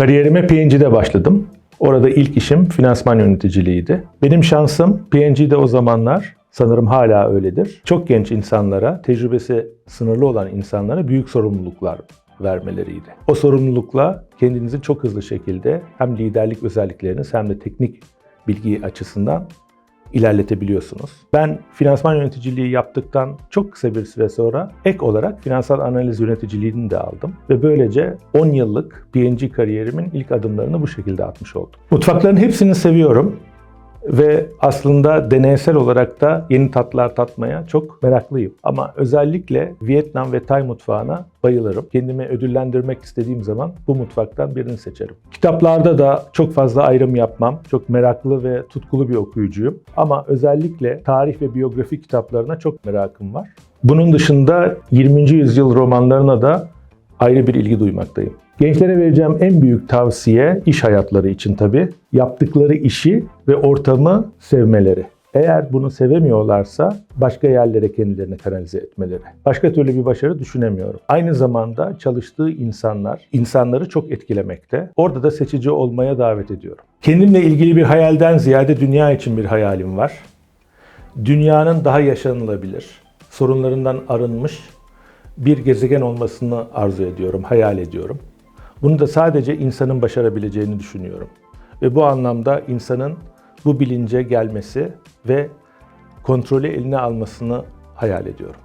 Kariyerime P&G'de başladım. Orada ilk işim finansman yöneticiliğiydi. Benim şansım P&G'de o zamanlar sanırım hala öyledir. Çok genç insanlara, tecrübesi sınırlı olan insanlara büyük sorumluluklar vermeleriydi. O sorumlulukla kendinizi çok hızlı şekilde hem liderlik özellikleriniz hem de teknik bilgi açısından ilerletebiliyorsunuz. Ben finansman yöneticiliği yaptıktan çok kısa bir süre sonra ek olarak finansal analiz yöneticiliğini de aldım ve böylece 10 yıllık P&G kariyerimin ilk adımlarını bu şekilde atmış oldum. Mutfakların hepsini seviyorum ve aslında deneysel olarak da yeni tatlar tatmaya çok meraklıyım. Ama özellikle Vietnam ve Tay mutfağına bayılırım. Kendimi ödüllendirmek istediğim zaman bu mutfaktan birini seçerim. Kitaplarda da çok fazla ayrım yapmam. Çok meraklı ve tutkulu bir okuyucuyum. Ama özellikle tarih ve biyografi kitaplarına çok merakım var. Bunun dışında 20. yüzyıl romanlarına da ayrı bir ilgi duymaktayım. Gençlere vereceğim en büyük tavsiye iş hayatları için tabii yaptıkları işi ve ortamı sevmeleri. Eğer bunu sevemiyorlarsa başka yerlere kendilerini kanalize etmeleri. Başka türlü bir başarı düşünemiyorum. Aynı zamanda çalıştığı insanlar, insanları çok etkilemekte. Orada da seçici olmaya davet ediyorum. Kendimle ilgili bir hayalden ziyade dünya için bir hayalim var. Dünyanın daha yaşanılabilir, sorunlarından arınmış bir gezegen olmasını arzu ediyorum, hayal ediyorum. Bunu da sadece insanın başarabileceğini düşünüyorum. Ve bu anlamda insanın bu bilince gelmesi ve kontrolü eline almasını hayal ediyorum.